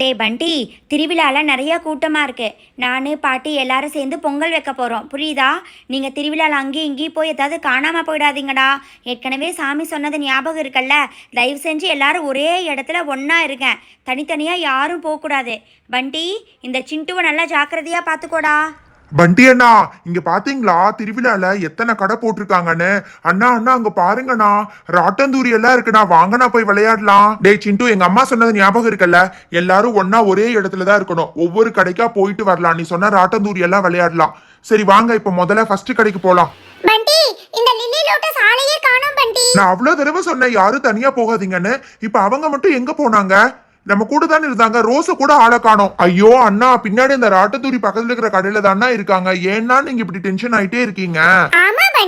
டே பண்டி திருவிழாவில் நிறைய கூட்டமாக இருக்குது நான் பாட்டி எல்லாரும் சேர்ந்து பொங்கல் வைக்க போகிறோம் புரியுதா? நீங்கள் திருவிழாவில் அங்கேயும் இங்கேயும் போய் ஏதாவது காணாமல் போயிடாதீங்கடா. ஏற்கனவே சாமி சொன்னது ஞாபகம் இருக்குல்ல? தயவு செஞ்சு எல்லாரும் ஒரே இடத்துல ஒன்றா இருங்க. தனித்தனியாக யாரும் போகக்கூடாது. பண்டி இந்த சிண்டுவை நல்லா ஜாக்கிரதையாக பார்த்துக்கோடா பண்டி அண்ணா இங்க பாத்தீங்களா? திருவிழால எத்தனை கடை போட்டிருக்காங்கன்னு? அண்ணா அண்ணா அங்க பாருங்கண்ணா. ராட்டந்தூரி எல்லாம் இருக்குண்ணா. வாங்கண்ணா போய் விளையாடலாம். டேய் சிண்டு எங்க அம்மா சொன்னது ஞாபகம் இருக்குல்ல? எல்லாரும் ஒண்ணா ஒரே இடத்துல தான் இருக்கணும். ஒவ்வொரு கடைக்கா போயிட்டு வரலாம். நீ சொன்ன ராட்டந்தூரி எல்லாம் விளையாடலாம். சரி வாங்க இப்ப முதல்ல ஃபர்ஸ்ட் கடைக்கு போலாம். பண்டி இந்த லில்லி லோட்டஸ் ஆளையே காணோம் பண்டி நான் அவ்வளவு தடவை சொன்னேன் யாரும் தனியா போகாதீங்கன்னு. இப்ப அவங்க மட்டும் எங்க போனாங்க? நம்ம கூட தானே இருந்தாங்க. ரோஸ கூட ஆளை காணோம். ஐயோ அண்ணா பின்னாடி இந்த ராட்டத்தூரி பக்கத்துல இருக்கிற கடையில தானே இருக்காங்க. ஏன்னா நீங்க இப்படி டென்ஷன் ஆயிட்டே இருக்கீங்க?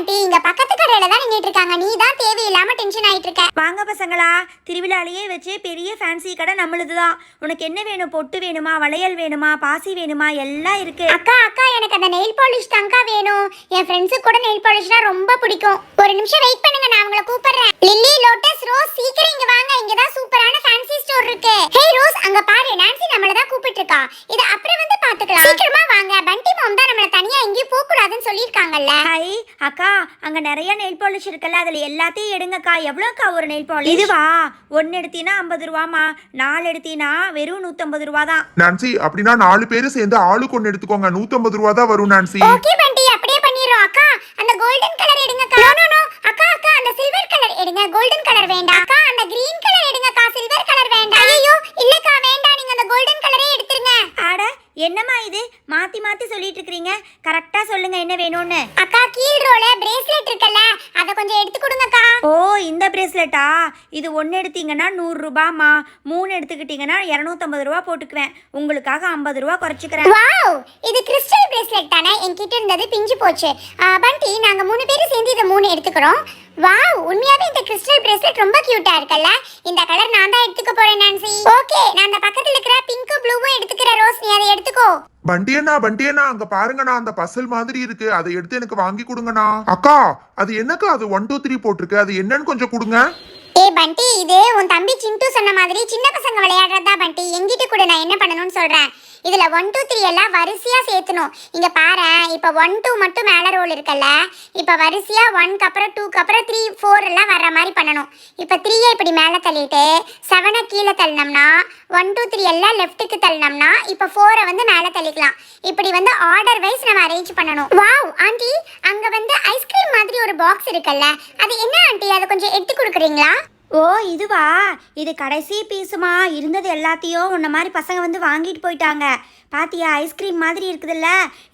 ஆமா பண்டி இங்க பக்கத்து கடையில தான் நின்னுட்டு இருக்காங்க நீ தான் தேவையில்லாம டென்ஷன் ஆயிட்டு இருக்க வாங்க பசங்களா திருவிழாலேயே வச்சு பெரிய ஃபேன்சி கடை நம்மளுது தான் உனக்கு என்ன வேணும்? பொட்டு வேணுமா? வளையல் வேணுமா? பாசி வேணுமா? எல்லாம் இருக்கு. அக்கா அக்கா எனக்கு அந்த நெயில் பாலிஷ் தான்க்கா வேணும். என் ஃப்ரெண்ட்ஸுக்கு கூட நெயில் பாலிஷ்னா ரொம்ப பிடிக்கும். ஒரு நிமிஷம் வெயிட் பண்ணுங்க நான் உங்களை கூப்பிடுறேன். லில்லி லோட்டஸ் ரோஸ் சீக்கிரம் இங்க வாங்க. இங்க தான் சூப்பரான ஃபேன்சி ஸ்டோர் இருக்கு. ஹே ரோஸ் அங்க பாரு. நான்சி நம்மள தான் கூப்பிட்டு இருக்கா இத அப்புறம் வந்து பாத்துக்கலாம். சீக்கிரமா வாங்க. பண்டி மாம் தான் நம்மள தனியா எங்கேயும் போக கூடாதுன்னு சொல்லிருக்காங்கல்ல ஹாய் அக்கா அங்க நிறைய நெயில் பாலிஷ் இருக்குல்ல அதுல எல்லாத்தையும் எடுங்கக்கா. எவ்வளோக்கா ஒரு நெயில் பாலிஷ் இதுவா? ஒன்னு எடுத்தீங்கன்னா ஐம்பது ரூபாமா நாலு எடுத்தீங்கன்னா வெறும் நூத்தம்பது ரூபா தான் நான்சி அப்படின்னா நாலு பேரும் சேர்ந்து ஆளுக்கு ஒண்ணு எடுத்துக்கோங்க. நூத்தம்பது ரூபா தான் வரும் நான்சி. ஓகே பண்டி அப்படியே பண்ணிடுறோம். அக்கா அந்த கோல்டன் கலர் எடுங்கக்கா. நோ நோ நோ அக்கா அக்கா அந்த சில்வர் கலர் எடுங்க. கோல்டன் கலர் வேண்டாம் அக்கா அந்த கிரீன் கலர் எடுங்கக்கா சில்வர் கலர் வேண்டாம் ஐயோ இல்லக்கா வேண்டாம் நீங்க அந்த கோல்டன் கலரே எடுத்துருங்க அட என்னம்மா இது மாத்தி மாத்தி சொல்லிட்டு இருக்கிறீங்க கரெக்டா சொல்லுங்க என்ன வேணும்னு அக்கா கீழ் ரோல பிரேஸ்லெட் இருக்குல்ல அத கொஞ்சம் எடுத்து கொடுங்கக்கா ஓ இந்த பிரேஸ்லெட்டா இது ஒன்று எடுத்தீங்கன்னா நூறுரூபாம்மா மூணு எடுத்துக்கிட்டீங்கன்னா இரநூத்தம்பது ரூபா போட்டுக்குவேன். உங்களுக்காக ஐம்பது ரூபா குறைச்சிக்கிறேன். வாவ்! இது கிறிஸ்டல் பிரேஸ்லெட் தானே? என்கிட்ட இருந்தது பிஞ்சு போச்சு. பண்டி நாங்க மூணு பேரும் சேர்ந்து இதை மூணு எடுத்துக்கிறோம். வாவ்! உண்மையாவே இந்த கிறிஸ்டல் பிரேஸ்லெட் ரொம்ப கியூட்டா இருக்குல்ல? இந்த கலர் நான் தான் எடுத்துக்க போறேன் நான்சி. ஓகே நான் அந்த பக்கத்துல இருக்கிற பிங்க் ப்ளூவும் எடுத்துக்கிறேன் ரோஸ் நீ அதை எடுத்துக்கோ. பண்டி அண்ணா பண்டி அண்ணா அங்க பாருங்கண்ணா அந்த பசல் மாதிரி இருக்கு. அதை எடுத்து எனக்கு வாங்கி கொடுங்கண்ணா. அக்கா அது என்னக்கா அது ஒன் டூ த்ரீ போட்டிருக்கு. அது என்னன்னு கொஞ்சம் கொடுங்க. ஏ பண்டி இது உன் தம்பி சிண்டு சொன்ன மாதிரி சின்ன பசங்க விளையாடுறதா பண்டி? எங்கிட்ட கூட நான் என்ன பண்ணணும்னு சொல்றேன். இதுல ஒன் டூ த்ரீ எல்லாம் வரிசையா சேர்த்தணும். இங்க பாரு இப்ப ஒன் டூ மட்டும் மேல ரோல் இருக்குல்ல. இப்ப வரிசையா ஒன்க்கு அப்புறம் டூக்கு அப்புறம் த்ரீ ஃபோர் எல்லாம் வர்ற மாதிரி பண்ணணும். இப்ப த்ரீயை இப்படி மேல தள்ளிட்டு செவனை கீழே தள்ளினோம்னா ஒன் டூ த்ரீ எல்லாம் லெஃப்ட்டுக்கு தள்ளினோம்னா இப்ப ஃபோரை வந்து மேல தள்ளிக்கலாம். இப்படி வந்து ஆர்டர் வைஸ் நம்ம அரேஞ்ச் பண்ணணும். வாவ் ஆண்டி அங்க வந்து ஐஸ்கிரீம் மாதிரி ஒரு பாக்ஸ் இருக்குல்ல. அது என்ன ஆண்டி? அதை கொஞ்சம் எடுத்து கொடுக்குறீங்களா? ஓ இதுவா? இது கடைசி பீஸுமா? இருந்தது எல்லாத்தையும் உன்ன மாதிரி பசங்க வந்து வாங்கிட்டு போயிட்டாங்க. பாத்தியா ஐஸ்கிரீம் மாதிரி இருக்குதுல்ல?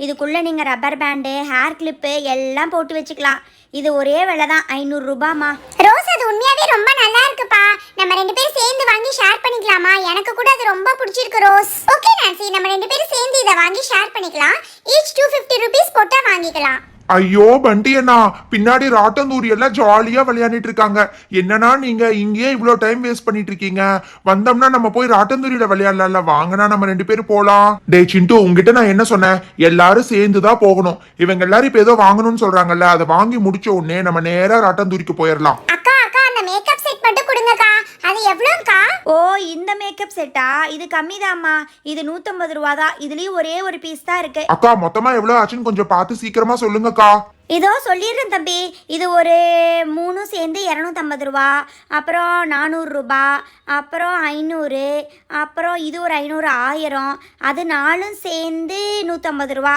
இதுக்குள்ளே நீங்கள் ரப்பர் பேண்டு ஹேர் கிளிப்பு எல்லாம் போட்டு வச்சுக்கலாம். இது ஒரே விலை தான் ஐநூறுரூபாம்மா ரோஸ் அது உண்மையாவே ரொம்ப நல்லா இருக்குப்பா. நம்ம ரெண்டு பேரும் சேர்ந்து வாங்கி ஷேர் பண்ணிக்கலாமா? எனக்கு கூட அது ரொம்ப பிடிச்சிருக்கு ரோஸ். ஓகே நான்சி நம்ம ரெண்டு பேரும் சேர்ந்து இதை வாங்கி ஷேர் பண்ணிக்கலாம். ஈச் டூ ஃபிஃப்டி ருபீஸ் போட்டால் வாங்கிக்கலாம். ஐயோ பண்டி அண்ணா பின்னாடி ராட்டந்தூரி எல்லாம் ஜாலியா விளையாடிட்டு இருக்காங்க. என்னன்னா நீங்க இங்கேயே இவ்வளோ டைம் வேஸ்ட் பண்ணிட்டு இருக்கீங்க? வந்தோம்னா நம்ம போய் ராட்டந்தூரியில விளையாடலாம்ல. வாங்கினா நம்ம ரெண்டு பேரும் போலாம். டே சிண்டு உங்ககிட்ட நான் என்ன சொன்னேன்? எல்லாரும் சேர்ந்து தான் போகணும். இவங்க எல்லாரும் இப்ப ஏதோ வாங்கணும்னு சொல்றாங்கல்ல அதை வாங்கி முடிச்ச உடனே நம்ம நேரா ராட்டந்தூரிக்கு போயிடலாம். அக்கா அக்கா அந்த மேக்கப் செட் மட்டும் கொடுங்கக்கா. அது எவ்வளவு ஓ இந்த மேக்கப் செட்டா இது கம்மிதாம்மா. இது நூற்றம்பது ரூபா தான் இதுலேயும் ஒரே ஒரு பீஸ் தான் இருக்கு. அக்கா மொத்தமா எவ்வளவு ஆச்சுன்னு கொஞ்சம் பார்த்து சீக்கிரமா சொல்லுங்கக்கா. இதோ சொல்லிடுறேன் தம்பி. இது ஒரு மூணு சேர்ந்து இரநூத்தம்பது ரூபா. அப்புறம் நானூறுரூபா அப்புறம் ஐநூறு. அப்புறம் இது ஒரு ஐநூறு ஆயிரம். அது நாலும் சேர்ந்து நூற்றம்பது ரூபா.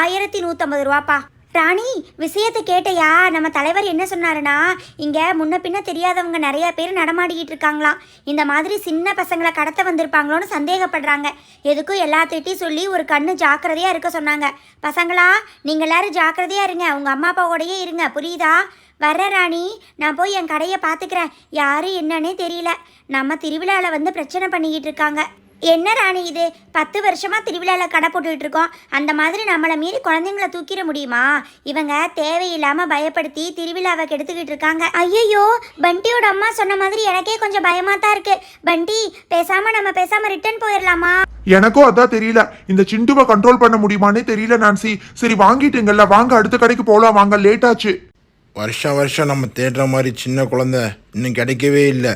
ஆயிரத்தி நூற்றம்பது ரூபாப்பா. ராணி விஷயத்தை கேட்டையா? நம்ம தலைவர் என்ன சொன்னாருன்னா இங்கே முன்ன பின்ன தெரியாதவங்க நிறைய பேர் நடமாடிக்கிட்டு இருக்காங்களாம் இந்த மாதிரி சின்ன பசங்களை கடத்த வந்திருப்பாங்களோன்னு சந்தேகப்படுறாங்க. எதுக்கும் எல்லாத்திட்டையும் சொல்லி ஒரு கண்ணு ஜாக்கிரதையாக இருக்க சொன்னாங்க. பசங்களா நீங்கள் எல்லாரும் ஜாக்கிரதையாக இருங்க. உங்கள் அம்மா அப்பாவோடையே இருங்க. புரியுதா? வர்ற ராணி நான் போய் என் கடையை பார்த்துக்கிறேன். யாரும் என்னன்னே தெரியல. நம்ம திருவிழாவில் வந்து பிரச்சனை பண்ணிக்கிட்டு இருக்காங்க. என்ன ராணி இது? பத்து வருஷமா திருவிழாவில் கடை போட்டுக்கிட்டு இருக்கோம் அந்த மாதிரி நம்மளை மீறி குழந்தைங்கள தூக்கிட முடியுமா? இவங்க தேவையில்லாம பயப்படுத்தி திருவிழாவை கெடுத்துக்கிட்டு இருக்காங்க. ஐயோ பண்டியோட அம்மா சொன்ன மாதிரி எனக்கே கொஞ்சம் பயமா தான் இருக்கு. பண்டி பேசாம நம்ம பேசாம ரிட்டர்ன் போயிடலாமா எனக்கும் அதான் தெரியல. இந்த சிண்டுவை கண்ட்ரோல் பண்ண முடியுமானே தெரியல நான்சி. சரி வாங்கிட்டீங்கல்ல வாங்க அடுத்த கடைக்கு போலாம் வாங்க லேட் ஆச்சு. வருஷம் வருஷம் நம்ம தேடுற மாதிரி சின்ன குழந்தை இன்னும் கிடைக்கவே இல்லை.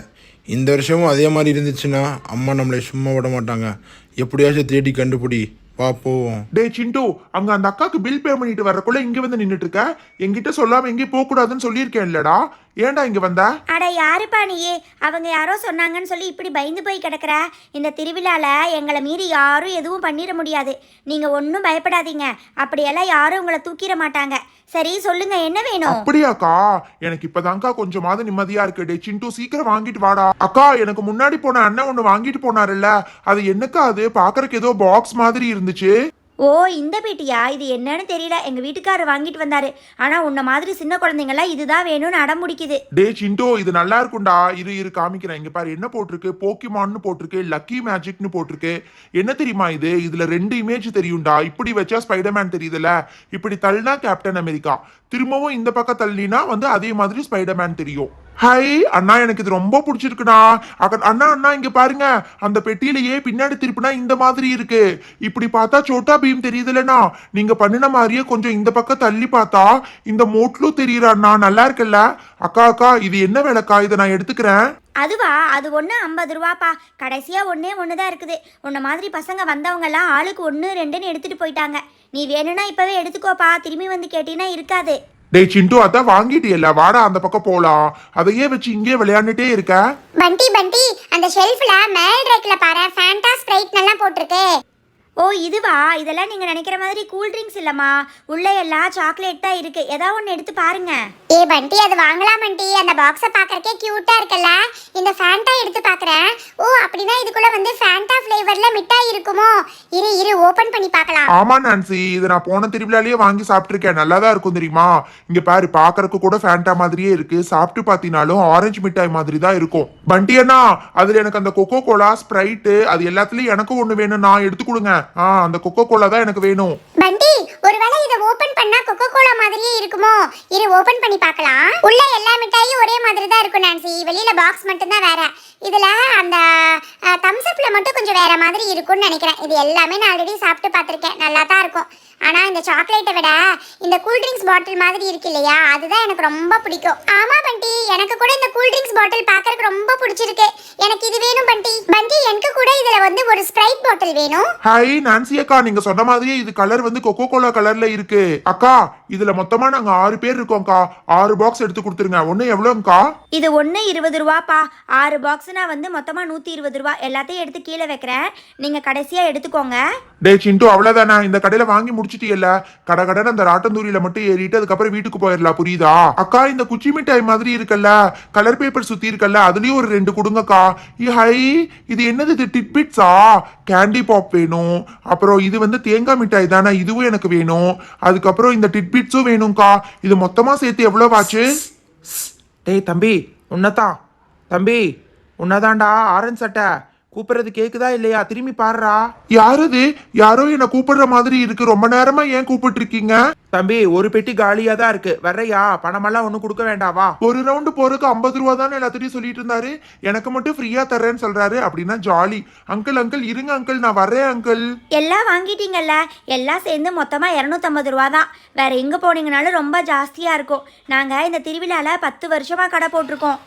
இந்த வருஷமும் அதே மாதிரி இருந்துச்சுன்னா அம்மா நம்மளை சும்மா விட மாட்டாங்க. எப்படியாச்சும் தேடி கண்டுபிடி. பாப்போம் டே சிண்டு அங்க அந்த அக்காக்கு பில் பே பண்ணிட்டு வரக்குள்ள இங்க வந்து நின்னுட்டு இருக்க? என்கிட்ட சொல்லாம எங்கேயும் போக கூடாதுன்னு சொல்லியிருக்கேன் இல்லடா ஏன்டா இங்க வந்த? அட யாருப்பா நீயே அவங்க யாரோ சொன்னாங்கன்னு சொல்லி இப்படி பயந்து போய் கிடக்குற. இந்த திருவிழால எங்களை மீறி யாரும் எதுவும் பண்ணிட முடியாது. நீங்க ஒன்றும் பயப்படாதீங்க. அப்படியெல்லாம் யாரும் உங்களை தூக்கிட மாட்டாங்க. சரி சொல்லுங்க என்ன வேணும்? அப்படியாக்கா எனக்கு இப்பதான்க்கா கொஞ்சமாவது நிம்மதியா இருக்கு. டே சிண்டு சீக்கிரம் வாங்கிட்டு வாடா. அக்கா எனக்கு முன்னாடி போன அண்ணன் ஒண்ணு வாங்கிட்டு போனாருல்ல. அது என்னக்கா அது? பாக்குறதுக்கு ஏதோ பாக்ஸ் மாதிரி இருந்துச்சு. ஓ இந்த பேட்டியா? இது என்னன்னு தெரியல. எங்க வீட்டுக்காரர் வாங்கிட்டு வந்தாரு. ஆனா உன்ன மாதிரி சின்ன குழந்தைங்களாம் இதுதான் வேணும்னு அடம் முடிக்குது டே சிண்டோ இது நல்லா இருக்கும்டா. இரு இரு காமிக்கிறேன். இங்க பாரு என்ன போட்டிருக்கு? போக்கிமான்னு போட்டிருக்கு லக்கி மேஜிக்னு போட்டிருக்கு. என்ன தெரியுமா இது? இதுல ரெண்டு இமேஜ் தெரியும்டா. இப்படி வச்சா ஸ்பைடர்மேன் தெரியுதுல இப்படி தள்ளினா கேப்டன் அமெரிக்கா திரும்பவும் இந்த பக்கம் தள்ளினா வந்து அதே மாதிரி ஸ்பைடர்மேன் தெரியும். ஹை அண்ணா எனக்கு இது ரொம்ப பிடிச்சிருக்குண்ணா அக- அண்ணா அண்ணா இங்க பாருங்க. அந்த பெட்டியிலேயே பின்னாடி திருப்பினா இந்த மாதிரி இருக்கு. இப்படி பார்த்தா சோட்டா பீம் தெரியுதுலண்ணா நீங்க பண்ணின மாதிரியே கொஞ்சம் இந்த பக்கம் தள்ளி பார்த்தா இந்த மோட்லும் தெரியுற அண்ணா. நல்லா இருக்குல்ல? அக்கா அக்கா இது என்ன விளக்கா? இதை நான் எடுத்துக்கிறேன். அதுவா? அது ஒன்று ஐம்பது ரூபாப்பா. கடைசியாக ஒன்றே ஒன்று தான் இருக்குது. உன்ன மாதிரி பசங்க வந்தவங்கெல்லாம் ஆளுக்கு ஒன்று ரெண்டுன்னு எடுத்துகிட்டு போயிட்டாங்க. நீ வேணும்னா இப்போவே எடுத்துக்கோப்பா. திரும்பி வந்து கேட்டீங்கன்னா இருக்காது. டேய் சிண்டு அதான் வாங்கிட்டியல்ல. வாடா அந்த பக்கம் போலாம். அதையே வச்சு இங்கே விளையாண்டுட்டே இருக்க. பண்டி பண்டி அந்த ஷெல்ஃப்ல மேல் ரேக்ல பாரு. ஃபேண்டா ஸ்ப்ரைட் நல்லா போட்டிருக்கு. ஓ இதுவா? இதெல்லாம் நீங்கள் நினைக்கிற மாதிரி கூல் ட்ரிங்க்ஸ் இல்லைம்மா. உள்ளே எல்லாம் சாக்லேட் தான் இருக்குது ஏதாவது ஒன்று எடுத்து பாருங்க. ஏ பண்டி அது வாங்கலாம் பண்டி. அந்த பாக்ஸை பார்க்கறக்கே கியூட்டா இருக்குல்ல. இந்த ஃபேண்டா எடுத்து பார்க்கறேன். ஓ அப்படின்னா இதுக்குள்ள வந்து ஃபேண்டா ஃப்ளேவர்ல மிட்டாய் இருக்குமோ? இரு இரு ஓபன் பண்ணி பார்க்கலாம். ஆமா நான்சி. இது நான் போன திருவிழாலயே வாங்கி சாப்பிட்டிருக்கேன். நல்லா தான் இருக்கும் தெரியுமா? இங்க பாரு பாக்குறதுக்கு கூட ஃபேண்டா மாதிரியே இருக்கு. சாப்பிட்டு பாத்தீங்கனாலும் ஆரஞ்சு மிட்டாய் மாதிரி தான் இருக்கும். பண்டி அண்ணா அதுல எனக்கு அந்த கொக்கோ கோலா ஸ்ப்ரைட்டு அது எல்லாத்துலயும் எனக்கும் ஒண்ணு வேணும். நான் எடுத்து கொடுங்க. ஆ அந்த கொக்கோ கோலா தான் எனக்கு வேணும். பண்டி பண்ணா கொக்கோ கோலா மாதிரியே இருக்குமோ? இரு ஓபன் பண்ணி பார்க்கலாம். உள்ள எல்லா மிட்டாயும் ஒரே மாதிரி தான் இருக்கும் நான்சி வெளியில பாக்ஸ் மட்டும் தான் வேற. இதுல அந்த தம்ஸ் அப்ல மட்டும் கொஞ்சம் வேற மாதிரி இருக்கும்னு நினைக்கிறேன். இது எல்லாமே நான் ஆல்ரெடி சாப்பிட்டு பார்த்திருக்கேன். நல்லா தான் இருக்கும். ஆனா இந்த சாக்லேட்டை விட இந்த கூல் ட்ரிங்க்ஸ் பாட்டில் மாதிரி இருக்கு இல்லையா? அதுதான் எனக்கு ரொம்ப பிடிக்கும். ஆமா பண்டி எனக்கு கூட இந்த கூல் ட்ரிங்க்ஸ் பாட்டில் பார்க்கறதுக்கு ரொம்ப பிடிச்சிருக்கு. எனக்கு இது வேணும் பண்டி. பண்டி எனக்கு கூட இதுல வந்து ஒரு ஸ்ப்ரைட் பாட்டில் வேணும். ஹாய் நான்சி அக்கா நீங்க சொன்ன மாதிரியே இது கலர் வந்து கொக்கோ கோலா கலர்ல இருக்கு. அக்கா இதுல மொத்தமா நாங்க ஆறு பேர் இருக்கோம்க்கா ஆறு பாக்ஸ் எடுத்து கொடுத்துருங்க. ஒண்ணு எவ்வளோங்கக்கா இது ஒன்று இருபது ரூபாப்பா. ஆறு பாக்ஸ்னா வந்து மொத்தமாக நூற்றி இருபது ரூபா. எல்லாத்தையும் எடுத்து கீழே வைக்கிறேன். நீங்கள் கடைசியாக எடுத்துக்கோங்க. டே சிண்டு அவ்வளவுதானே? இந்த கடையில வாங்கி முடிச்சிட்டியல்ல. கடை கடன் அந்த ராட்டந்தூரியில மட்டும் ஏறிட்டு அதுக்கப்புறம் வீட்டுக்கு போயிடலாம் புரியுதா? அக்கா இந்த குச்சி மிட்டாய் மாதிரி இருக்குல்ல கலர் பேப்பர் சுத்தி இருக்கல்ல அதுலயும் ஒரு ரெண்டு கொடுங்கக்கா. ஹை இது என்னது இது? டிட்பிட்ஸா கேண்டி பாப் வேணும். அப்புறம் இது வந்து தேங்காய் மிட்டாய் தானே? இதுவும் எனக்கு வேணும். அதுக்கப்புறம் இந்த டிட்பிட்ஸும் வேணும்க்கா. இது மொத்தமா சேர்த்து எவ்வளவு ஆச்சு டேய் தம்பி உன்னதான். தம்பி உன்னதாண்டா ஆரஞ்சு சட்டை. கூப்பிடுறது கேக்குதா இல்லையா? திரும்பி பாருடா. யாரது? யாரோ என்ன கூப்பிடுற மாதிரி இருக்கு. ரொம்ப நேரமா ஏன் கூப்பிட்டு இருக்கீங்க தம்பி ஒரு பெட்டி காலியா தான் இருக்கு. வர்றையா? பணமெல்லாம் ஒன்றும் கொடுக்க வேண்டாவா ஒரு ரவுண்டு போறதுக்கு ஐம்பது ரூபா தானே எல்லாத்திட்டையும் சொல்லிட்டு இருந்தாரு. எனக்கு மட்டும் ஃப்ரீயா தர்றேன்னு சொல்றாரு. அப்படின்னா ஜாலி அங்கிள் அங்கிள் இருங்க அங்கிள் நான் வர்றேன் அங்கிள் எல்லாம் வாங்கிட்டீங்கல்ல. எல்லாம் சேர்ந்து மொத்தமாக இரநூத்தம்பது ரூபா தான். வேற எங்கே போனீங்கனாலும் ரொம்ப ஜாஸ்தியாக இருக்கும். நாங்கள் இந்த திருவிழாவில் பத்து வருஷமாக கடை போட்டிருக்கோம்.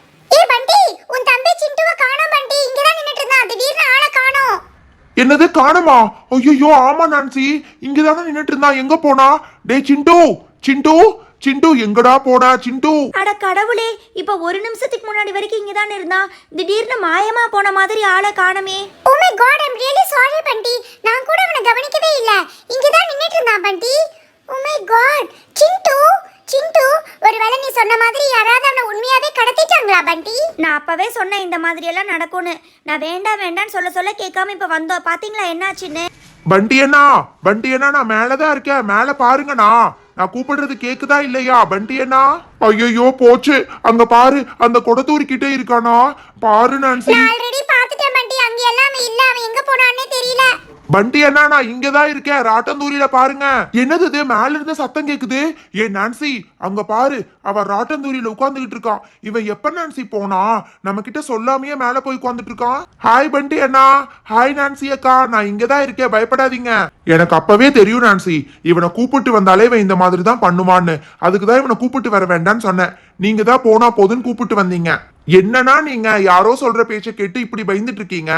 ஏ பண்டி. உன் தம்பி சிண்டுவ காணோம் பண்டி. இங்க தான் நின்னுட்டு இருந்தான் திடீர்னு ஆளை காணோம். என்னது காணுமா? ஐயோ ஆமா நான்சி. இங்கதானே நின்னுட்டு இருந்தா எங்க போனா? டே சிண்டு. சிண்டு. சிண்டு எங்கடா போடா சிண்டு. அட கடவுளே இப்போ ஒரு நிமிஷத்துக்கு முன்னாடி வரைக்கும் இங்கே தானே இருந்தான் திடீர்னு மாயமா போன மாதிரி ஆளை காணமே. ஓ my god I'm really sorry Bunty. நான் கூட அவனை கவனிக்கவே இல்ல. இங்க தான் நின்னுட்டு இருந்தான் பண்டி. ஓ மை காட் சிண்டு. சிண்டு ஒருவேளை நீ சொன்ன மாதிரி யாராவது அவனை உண்மையாவே கடத்திட்டாங்களா பண்டி? நான் அப்பவே சொன்னேன் இந்த மாதிரியெல்லாம் நடக்கும்னு. நான் வேண்டாம் வேண்டாம்னு சொல்ல சொல்ல கேட்காம இப்போ வந்தோம். பாத்தீங்களா என்னாச்சுன்னு? பண்டி அண்ணா பண்டி அண்ணா நான் மேலதான் இருக்கேன். மேல பாருங்கண்ணா நான் கூப்பிடுறது கேக்குதா இல்லையா பண்டி அண்ணா? ஐயோ போச்சு. அங்க பாரு அந்த கொடத்தூரி கிட்டே இருக்கானா? பாரு நான் ஆல்ரெடி பார்த்துட்டேன் பண்டி. அங்க எல்லாமே இல்ல. அவன் எங்க போனான்னே தெரியல. பண்டி அண்ணா நான் இங்கதான் இருக்கேன். ராட்டந்தூரியில பாருங்க. என்னது இது? மேல இருந்து சத்தம் கேக்குது. ஏ நான்சி அங்க பாரு. அவ ராட்டந்தூரியில உட்கார்ந்துகிட்டு இருக்கான். இவன் எப்ப நான்சி போனா? நம்ம கிட்ட சொல்லாமையே மேல போய் உட்கார்ந்துட்டு இருக்கான். ஹாய் பண்டி அண்ணா. ஹாய் நான்சி அக்கா. நான் இங்கதான் இருக்கேன். பயப்படாதீங்க. எனக்கு அப்பவே தெரியும் நான்சி. இவனை கூப்பிட்டு வந்தாலே இவன் இந்த மாதிரி தான் பண்ணுவான்னு. அதுக்கு தான் இவனை கூப்பிட்டு வர வேண்டாம்னு சொன்னேன். நீங்க தான் போனா போதுன்னு கூப்பிட்டு வந்தீங்க. என்னன்னா நீங்க யாரோ சொல்ற பேச்சை கேட்டு இப்படி பயந்துட்டு இருக்கீங்க?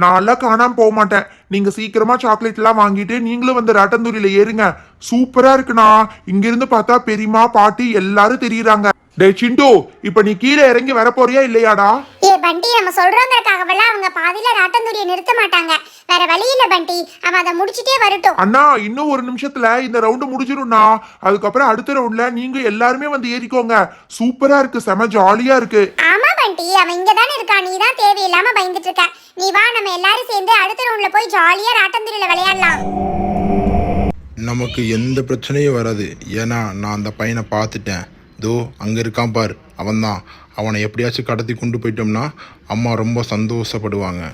நான்லாம் காணாம போக மாட்டேன். நீங்க சீக்கிரமா சாக்லேட் எல்லாம் வாங்கிட்டு நீங்களும் வந்து ராட்டந்தூரியில ஏறுங்க. சூப்பரா இருக்குண்ணா. இங்க இருந்து பார்த்தா பெரியமா பாட்டி எல்லாரும் தெரியுறாங்க. டே சிண்டு இப்ப நீ கீழே இறங்கி வர போறியா இல்லையாடா? ஏ பண்டி நம்ம சொல்றோங்கிறதுக்காகவெல்லாம் அவங்க பாதியில ராட்டந்தூரியை நிறுத்த மாட்டாங்க. வேற வழி இல்ல பண்டி. அவன் அதை முடிச்சிட்டே வரட்டும். அண்ணா இன்னும் ஒரு நிமிஷத்துல இந்த ரவுண்டு முடிஞ்சிரும்ண்ணா. அதுக்கப்புறம் அடுத்த ரவுண்ட்ல நீங்க எல்லாருமே வந்து ஏறிக்கோங்க. சூப்பரா இருக்கு. செம ஜாலியா இருக்கு. பண்டி அவன் இங்க தானே இருக்கான். நீ தான் தேவையில்லாம பயந்துட்டு இருக்க. நீ வா நம்ம எல்லாரும் சேர்ந்து அடுத்த ரவுண்ட்ல போய் ஜாலியா ராட்டந்திரில விளையாடலாம். நமக்கு எந்த பிரச்சனையும் வராது. ஏன்னா நான் அந்த பையனை பார்த்துட்டேன். தோ அங்கே இருக்கான் பார். அவன்தான். அவனை எப்படியாச்சும் கடத்தி கொண்டு போயிட்டோம்னா அம்மா ரொம்ப சந்தோஷப்படுவாங்க.